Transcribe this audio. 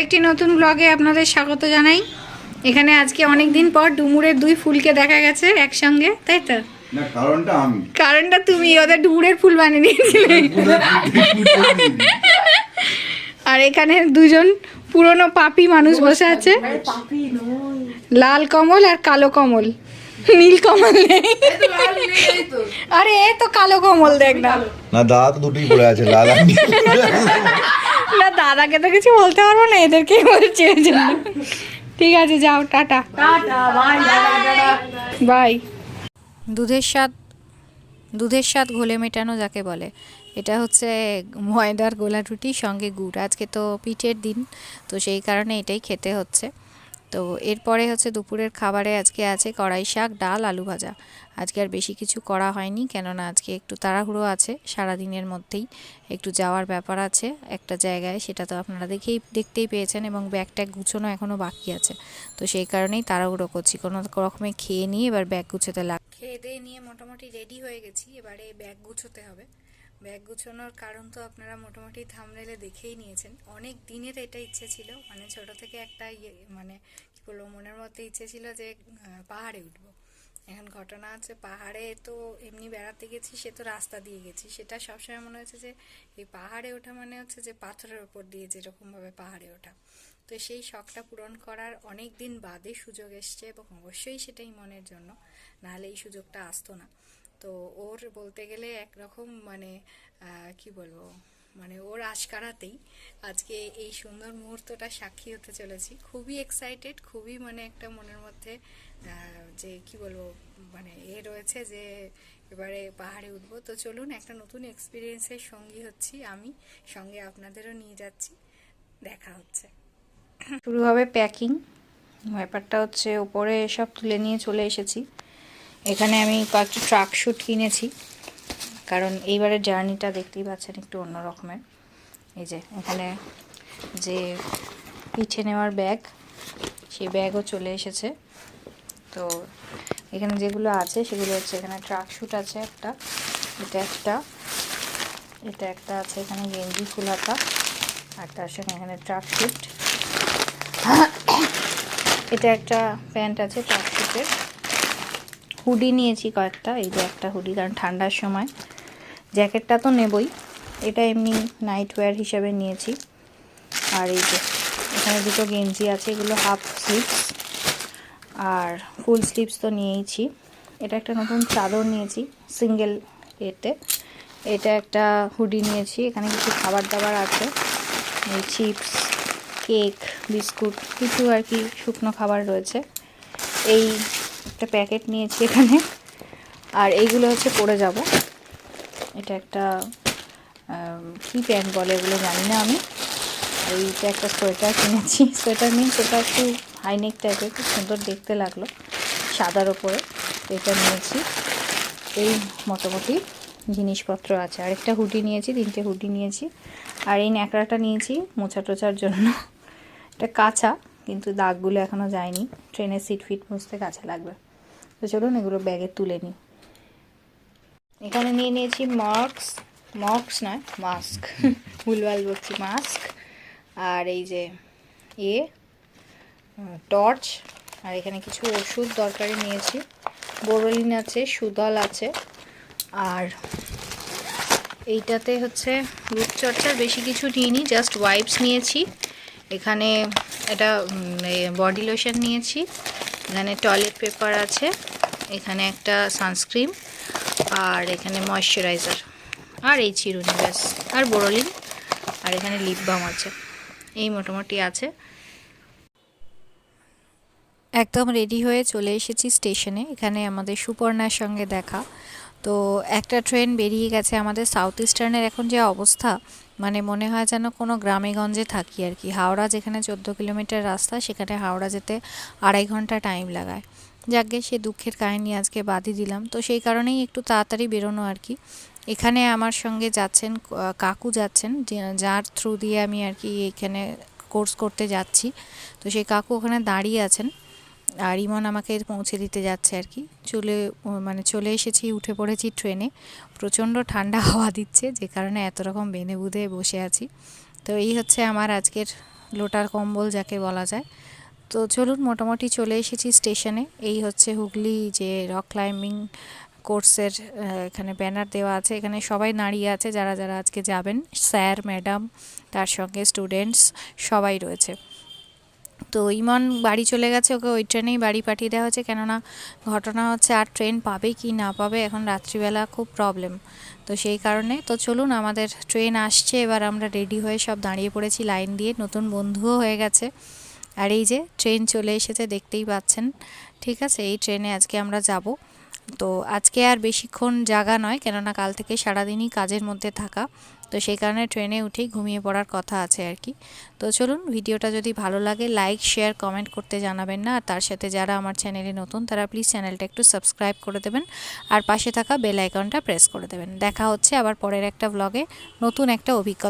একটি নতুন ব্লগে আপনাদের স্বাগত জানাই। এখানে আজকে অনেক দিন পর ডুমুরের দুই ফুলকে দেখা গেছে একসঙ্গে তাই তো? কারণটা আমি। কারণটা তুমি ওদের ডুমুরের ফুল বানিয়ে নিয়েছিলে। আর এখানে দুজন পুরনো পাপি মানুষ বসে আছে। লাল কমল আর কালো কমল। নীল কমল নেই। আরে এ তো কালো কমল দেখ না। না দাদা তো দুটোই পড়ে আছে লাল আর। না দাদাকে তো কিছু বলতে পারব না এদেরকে বলছি ওই জন্য। ঠিক আছে যাও টাটা। বাই। দুধের স্বাদ দুধের স্বাদ ঘোলে মেটানো যাকে বলে এটা হচ্ছে ময়দার গোলা রুটি সঙ্গে গুড়। আজকে তো পিঠের দিন তো সেই কারণে এটাই খেতে হচ্ছে। তো এরপরে হচ্ছে দুপুরের খাবারে আজকে আছে কড়াই শাক, ডাল, আলু ভাজা। আজকে আর বেশি কিছু করা হয়নি, কেননা আজকে একটু তাড়াহুড়ো আছে সারা দিনের মধ্যেই। একটু যাওয়ার ব্যাপার আছে একটা জায়গায়, সেটা তো আপনারা দেখেই, দেখতেই পেয়েছেন এবং ব্যাগ ট্যাগ গুছোনো এখনও বাকি আছে। তো সেই কারণেই তাড়াহুড়ো করছি, কোনো রকমে খেয়ে নিয়ে এবার ব্যাগ গুছোতে লাগ খেয়ে দিয়ে নিয়ে মোটামুটি রেডি হয়ে গেছি, এবারে ব্যাগ গুছোতে হবে। ব্যাগ গুছোনোর কারণ তো আপনারা মোটামুটি থামনেলে দেখেই নিয়েছেন। অনেক দিনের এটা ইচ্ছে ছিল মানে ছোট থেকে একটা ইয়ে মানে কি বলব, মনের মধ্যে ইচ্ছে ছিল যে পাহাড়ে উঠবো। এখন ঘটনা হচ্ছে পাহাড়ে তো এমনি বেড়াতে গেছি, সে তো রাস্তা দিয়ে গেছি। সেটা সবসময় মনে হচ্ছে যে, এই পাহাড়ে ওঠা মানে হচ্ছে যে পাথরের ওপর দিয়ে যেরকমভাবে পাহাড়ে ওঠা। তো সেই শখটা পূরণ করার অনেক দিন বাদে সুযোগ এসছে এবং অবশ্যই সেটাই মনের জন্য, নাহলে এই সুযোগটা আসতো না। তো ওর বলতে গেলে একরকম মানে কি বলব মানে ওর আশকারাতেই আজকে এই সুন্দর মুহূর্তটা সাক্ষী হতে চলেছি। খুবই এক্সাইটেড খুবই মানে একটা মনের মধ্যে যে কি বলব মানে এ রয়েছে যে এবারে পাহাড়ে উঠবো। তো চলুন একটা নতুন এক্সপিরিয়েন্সের সঙ্গী হচ্ছি আমি, সঙ্গে আপনাদেরও নিয়ে যাচ্ছি। দেখা হচ্ছে। শুরু হবে প্যাকিং ব্যাপারটা হচ্ছে ওপরে সব তুলে নিয়ে চলে এসেছি। এখানে আমি কয়েকটা ট্রাক শ্যুট কিনেছি। কারণ এইবারের জার্নিটা দেখতেই পাচ্ছেন একটু অন্য রকমের। এই যে, এখানে যে পিঠে নেওয়ার ব্যাগ, সেই ব্যাগও চলে এসেছে। তো এখানে যেগুলো আছে, সেগুলো হচ্ছে এখানে ট্রাক শ্যুট আছে একটা, এটা একটা এটা একটা আছে এখানে গেঞ্জি ফুল হাতা আর তার সঙ্গে এখানে ট্রাক শ্যুট। এটা একটা প্যান্ট আছে ট্রাক শ্যুটের। হুডি নিয়েছি কয়েকটা, এই যে একটা হুডি, কারণ ঠান্ডার সময়। জ্যাকেটটা তো নেবই, এটা এমনি নাইট ওয়্যার হিসাবে নিয়েছি। আর এই যে, এখানে দুটো গেঞ্জি আছে, এগুলো হাফ স্লিভস আর ফুল স্লিভস তো নিয়েইছি। এটা একটা নতুন চাদর নিয়েছি সিঙ্গেল এতে। এটা একটা হুডি নিয়েছি, এখানে কিছু খাবার দাবার আছে, এই চিপস কেক বিস্কুট কিছু আর কি শুকনো খাবার রয়েছে। এই একটা প্যাকেট নিয়েছি এখানে। আর এইগুলো হচ্ছে পরে যাব। এটা একটা কি প্যান্ট বলে এগুলো জানি না আমি। আর এইটা একটা সোয়েটার কিনেছি। সোয়েটার মিনস এটা একটু হাইনেক টাইপের খুব সুন্দর দেখতে লাগল সাদার ওপরে। এটা নিয়েছি। এই মোটামুটি জিনিসপত্র আছে। আরেকটা হুডি নিয়েছি, তিনটে হুডি নিয়েছি। আর এই ন্যাকড়াটা নিয়েছি মোছা টোচার জন্য। এটা কাঁচা। কিন্তু দাগগুলো এখনও যায়নি। ট্রেনের সিট ফিট মুছতে কাছে লাগবে। তো চলুন এগুলো ব্যাগে তুলে নিই। এখানে নিয়ে নিয়েছি মাস্ক মাস্ক নয় মাস্ক ভুলভাল বলছি মাস্ক আর এই যে এ টর্চ আর এখানে কিছু ওষুধ দরকারি নিয়েছি। বোরোলিন আছে, সুদল আছে। আর এইটাতে হচ্ছে রূপচর্চার বেশি কিছু নিইনি জাস্ট ওয়াইপস নিয়েছি। এখানে এটা বডি লোশন নিয়েছি। এখানে টয়লেট পেপার আছে। এখানে একটা সানস্ক্রিন আর এখানে ময়শ্চারাইজার আর এই চিরুনি, ব্যাস। আর বোরোলিন আর এখানে লিপ বাম আছে। এই মোটামুটি আছে। একদম রেডি হয়ে চলে এসেছি স্টেশনে এখানে আমাদের সুপর্ণার সঙ্গে দেখা। তো একটা ট্রেন বেরিয়ে গেছে আমাদের সাউথ ইস্টার্নের এখন যে অবস্থা মানে মনে হয় যেন কোনো গ্রামে গঞ্জে থাকি আর কি। হাওড়া যেখানে চোদ্দ কিলোমিটার রাস্তা, সেখানে হাওড়া যেতে আড়াই ঘণ্টা টাইম লাগায়। যাকে সে দুঃখের কাহিনী আজকে বাদই দিলাম। তো সেই কারণেই একটু তাড়াতাড়ি বেরোনো আর কি। এখানে আমার সঙ্গে যাচ্ছেন কাকু যাচ্ছেন যার থ্রু দিয়ে আমি আর কি এখানে কোর্স করতে যাচ্ছি। তো সেই কাকু ওখানে দাঁড়িয়ে আছেন। আর ইমন আমাকে পৌঁছে দিতে যাচ্ছে আর কি। চলে মানে চলে এসেছি, উঠে পড়েছি ট্রেনে। প্রচণ্ড ঠান্ডা হাওয়া দিচ্ছে, যে কারণে এত রকম বেঁধে বুধে বসে আছি। তো এই হচ্ছে আমার আজকের লোটার কম্বল, যাকে বলা যায়। তো চলুন, মোটামুটি চলে এসেছি স্টেশনে। এই হচ্ছে হুগলি যে রক ক্লাইম্বিং কোর্সের এখানে ব্যানার দেওয়া আছে। এখানে সবাই দাঁড়িয়ে আছে, যারা যারা আজকে যাবেন। স্যার, ম্যাডাম, তার সঙ্গে স্টুডেন্টস সবাই রয়েছে। তো ইমন বাড়ি চলে গেছে, ওকে ওই ট্রেনেই বাড়ি পাঠিয়ে দেওয়া হয়েছে। কেননা ঘটনা হচ্ছে আর ট্রেন পাবে কি না পাবে, এখন রাত্রিবেলা খুব প্রবলেম তো সেই কারণে, তো চলুন আমাদের ট্রেন আসছে, এবার আমরা রেডি হয়ে সব দাঁড়িয়ে পড়েছি লাইন দিয়ে। নতুন বন্ধুও হয়ে গেছে। আর এই যে, ট্রেন চলে এসেছে, দেখতেই পাচ্ছেন। ঠিক আছে, এই ট্রেনে আজকে আমরা যাব। তো আজকে আর বেশিক্ষণ জাগা নয়, কেননা কাল থেকে সারাদিনই কাজের মধ্যে থাকা। তো সেই কারণে ট্রেনে উঠেই ঘুমিয়ে পড়ার কথা আছে আর কি। তো চলুন, ভিডিওটা যদি ভালো লাগে লাইক শেয়ার কমেন্ট করতে জানাবেন না। আর তার সাথে যারা আমার চ্যানেলে নতুন, তারা প্লিজ চ্যানেলটা একটু সাবস্ক্রাইব করে দেবেন। আর পাশে থাকা বেল আইকনটা প্রেস করে দেবেন। দেখা হচ্ছে আবার পরের একটা ব্লগে নতুন একটা অভিজ্ঞতা